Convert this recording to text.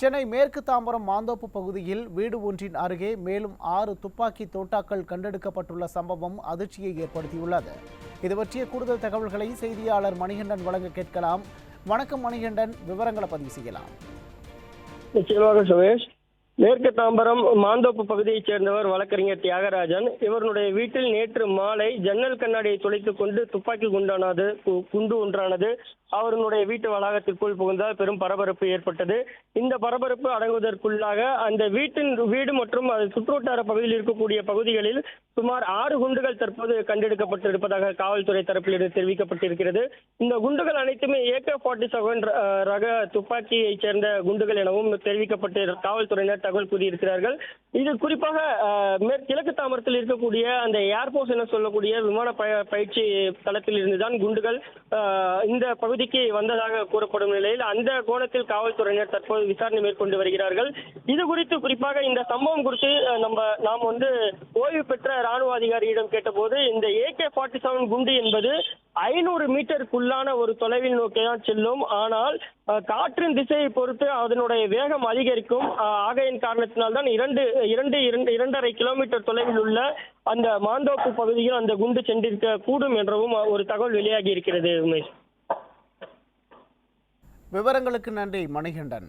சென்னை மேற்கு தாம்பரம் மாந்தோப்பு பகுதியில் வீடு ஒன்றின் அருகே மேலும் ஆறு துப்பாக்கி தோட்டாக்கள் கண்டெடுக்கப்பட்டுள்ள சம்பவம் அதிர்ச்சியை ஏற்படுத்தியுள்ளது. இது பற்றிய கூடுதல் தகவல்களை செய்தியாளர் மணிகண்டன் வழங்க கேட்கலாம். வணக்கம் மணிகண்டன் விவரங்களை பதிவு செய்யலாம். நிச்சயமாக சுரேஷ். மேற்கு தாம்பரம் மாந்தோப்பு பகுதியைச் சேர்ந்தவர் வழக்கறிஞர் தியாகராஜன். இவருடைய வீட்டில் நேற்று மாலை ஜன்னல் கண்ணாடியை துளைத்துக் கொண்டு துப்பாக்கி குண்டானது கு- குண்டு ஒன்றானது அவருடைய வீட்டு வளாகத்திற்குள் புகுந்தால் பெரும் பரபரப்பு ஏற்பட்டது. இந்த பரபரப்பு அடங்குவதற்குள்ளாக அந்த வீட்டின் வீடு மற்றும் அது சுற்றுவட்டார பகுதியில் இருக்கக்கூடிய பகுதிகளில் சுமார் ஆறு குண்டுகள் தற்போது கண்டெடுக்கப்பட்டிருப்பதாக காவல்துறை தரப்பிலிருந்து தெரிவிக்கப்பட்டிருக்கிறது. இந்த குண்டுகள் அனைத்துமே ஏகே ஃபார்ட்டி செவன் ரக துப்பாக்கியைச் சேர்ந்த குண்டுகள் எனவும் தெரிவிக்கப்பட்டு காவல்துறையினர் தகவல் கூறியிருக்கிறார்கள். இது குறிப்பாக கிழக்கு தாமரத்தில் இருக்கக்கூடிய அந்த ஏர்போர்ஸ் என சொல்லக்கூடிய விமான பயிற்சி தளத்தில் இருந்துதான் குண்டுகள் இந்த பகுதிக்கு வந்ததாக கூறப்படும் நிலையில் அந்த கோணத்தில் காவல்துறையினர் தற்போது விசாரணை மேற்கொண்டு வருகிறார்கள். இது குறித்து குறிப்பாக இந்த சம்பவம் குறித்து நம்ம நாம் வந்து ஓய்வு பெற்ற ராணுவ அதிகாரியிடம் கேட்டபோது இந்த ஏகே ஃபார்ட்டி செவன் குண்டு என்பது ஐநூறு மீட்டருக்குள்ளான ஒரு தொலைவில் நோக்கி தான் செல்லும். ஆனால் காற்றின் திசையை பொறுத்து அதனுடைய வேகம் அதிகரிக்கும். ஆகையின் காரணத்தினால்தான் இரண்டு இரண்டு இரண்டு இரண்டரை கிலோமீட்டர் தொலைவில் உள்ள அந்த மாந்தோப்பு பகுதியில் அந்த குண்டு சென்றிருக்க கூடும் என்றவும் ஒரு தகவல் வெளியாகி இருக்கிறது உமேஷ். விவரங்களுக்கு நன்றி மணிகண்டன்.